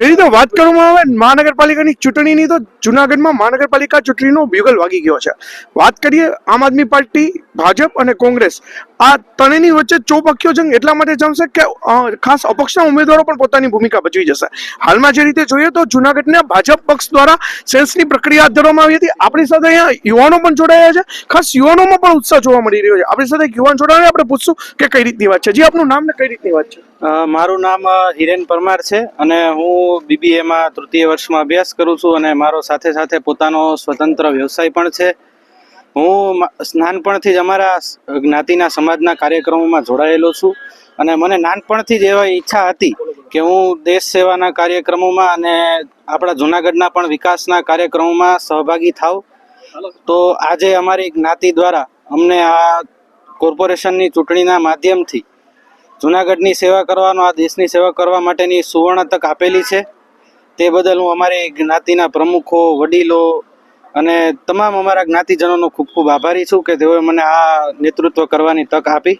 જે રીતે વાત કરવામાં આવે, મહાનગરપાલિકાની ચૂંટણીની તો જુનાગઢમાં મહાનગરપાલિકા ચૂંટણીનો બ્યુગલ વાગી ગયો છે. વાત કરીએ આમ આદમી પાર્ટી, ભાજપ અને કોંગ્રેસ. આ ત્રણેયની વચ્ચે ચોપક્યો જંગ એટલા માટે જમશે કે ખાસ અપક્ષના ઉમેદવારો પણ પોતાની ભૂમિકા ભજવી જશે. હાલમાં જે રીતે જોઈએ તો જુનાગઢના ભાજપ પક્ષ દ્વારા સેન્સની પ્રક્રિયા હાથ ધરવામાં આવી હતી. આપણી સાથે અહીંયા યુવાનો પણ જોડાયા છે. ખાસ યુવાનોમાં પણ ઉત્સાહ જોવા મળી રહ્યો છે. આપણી સાથે યુવાન જોડાયા આપણે પૂછશું કે કઈ રીતની વાત છે? જે, આપનું નામ ને કઈ રીતની વાત છે? મારું નામ હિરેન પરમાર છે અને હું બીબીએમાં તૃતીય વર્ષમાં અભ્યાસ કરું છું અને મારો સાથે સાથે પોતાનો સ્વતંત્ર વ્યવસાય પણ છે. હું નાનપણથી જ અમારા જ્ઞાતિના સમાજના કાર્યક્રમોમાં જોડાયેલો છું અને મને નાનપણથી જ એવા ઈચ્છા હતી કે હું દેશ સેવાના કાર્યક્રમોમાં અને આપણા જૂનાગઢના પણ વિકાસના કાર્યક્રમોમાં સહભાગી થાવ તો આજે અમારી જ્ઞાતિ દ્વારા અમને આ કોર્પોરેશનની ચૂંટણીના માધ્યમથી જુનાગઢની સેવા કરવાનો આ દેશની સેવા કરવા માટેની સુવર્ણ તક આપેલી છે. તે બદલ હું અમારી જ્ઞાતિના પ્રમુખો વડીલો અને તમામ અમારા જ્ઞાતિજનોનો ખૂબ ખૂબ આભારી છું કે તેઓએ મને આ નેતૃત્વ કરવાની તક આપી.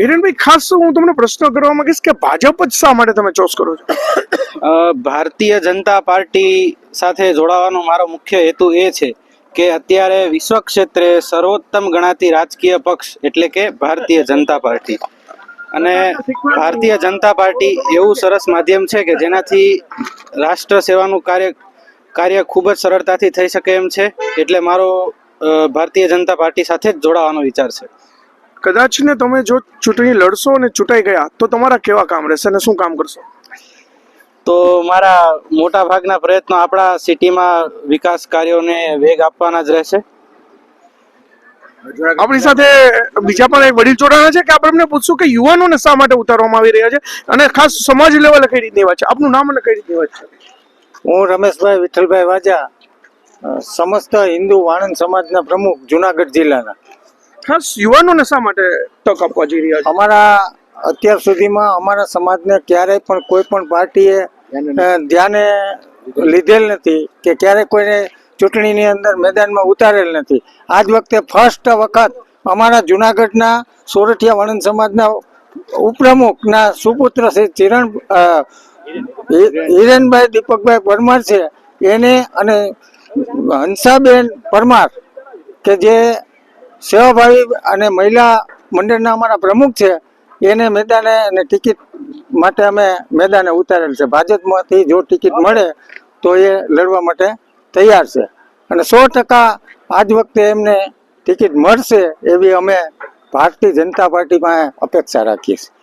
હિરેનભાઈ ખાસ હું તમને પ્રશ્ન કરવા માંગીશ કે ભાજપ જ શા માટે તમે ચોસ કરો છો? ભારતીય જનતા પાર્ટી સાથે જોડાવાનો મારો મુખ્ય હેતુ એ છે કે અત્યારે વિશ્વ ક્ષેત્રે સર્વોત્તમ ગણાતી રાજકીય પક્ષ એટલે કે ભારતીય જનતા પાર્ટી. અને ભારતીય જનતા પાર્ટી એવું સરસ માધ્યમ છે કે જેનાથી રાષ્ટ્ર સેવાનું કાર્ય કાર્ય ખૂબ જ સરળતાથી થઈ શકે એમ છે. એટલે મારો ભારતીય જનતા પાર્ટી સાથે જ જોડાવાનો વિચાર છે. કદાચ ને તમે જો ચૂંટણી લડશો અને ચૂંટાઈ ગયા તો તમારા કેવા કામ રહેશે અને શું કામ કરશો? તો મારા મોટા ભાગના પ્રયત્નો આપણા સિટીમાં વિકાસ કાર્યોને વેગ આપવાના જ રહેશે. આપણી સાથે બીજા પણ એક વડીલ જોડાણા છે કે આપણે એમને પૂછશું કે યુવાનોને શા માટે ઉતારવામાં આવી રહ્યા છે અને ખાસ સમાજ લેવલે કઈ રીતની વાત છે? આપનું નામ અને કઈ રીતની વાત છે? હું રમેશભાઈ વિઠ્ઠલભાઈ વાજા સમસ્ત હિન્દુ વાણંદ સમાજના પ્રમુખ જુનાગઢ જિલ્લાના. ખાસ યુવાનોને શા માટે તક આપવા જઈ રહ્યા છે? અમારા અત્યાર સુધીમાં અમારા સમાજને ક્યારેય પણ કોઈ પણ પાર્ટીએ ધ્યાને લીધેલ નથી કે ક્યારેય કોઈને ચૂંટણીની અંદર મેદાનમાં ઉતારેલ નથી. આજ વખતે ફર્સ્ટ વખત અમારા જુનાગઢના સોરઠિયા વણન સમાજના ઉપપ્રમુખના સુપુત્ર શ્રી ચિરણ હિરેનભાઈ દીપકભાઈ પરમાર છે. એને અને હંસાબેન પરમાર, કે જે સેવાભાવી અને મહિલા મંડળના અમારા પ્રમુખ છે, એને મેદાને અને ટિકિટ માટે અમે મેદાને ઉતારેલ છે. ભાજપમાંથી જો ટિકિટ મળે તો એ લડવા માટે તૈયાર છે. અને સો ટકા આજ વખતે એમને ટિકિટ મળશે એવી અમે ભારતીય જનતા પાર્ટી પાસે અપેક્ષા રાખીએ છીએ.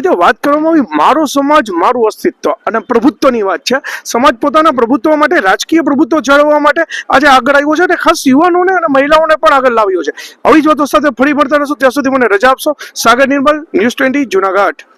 જે વાત કરવામાં આવી, મારો સમાજ મારું અસ્તિત્વ અને પ્રભુત્વની વાત છે. સમાજ પોતાના પ્રભુત્વ માટે, રાજકીય પ્રભુત્વ જાળવવા માટે આજે આગળ આવ્યો છે અને ખાસ યુવાનોને અને મહિલાઓને પણ આગળ લાવ્યો છે. આવી જ વાતો સાથે ફરી મળતા રહેશું. ત્યાં સુધી મને રજા આપશો. Sagar Nirmal news twenty Junagadh.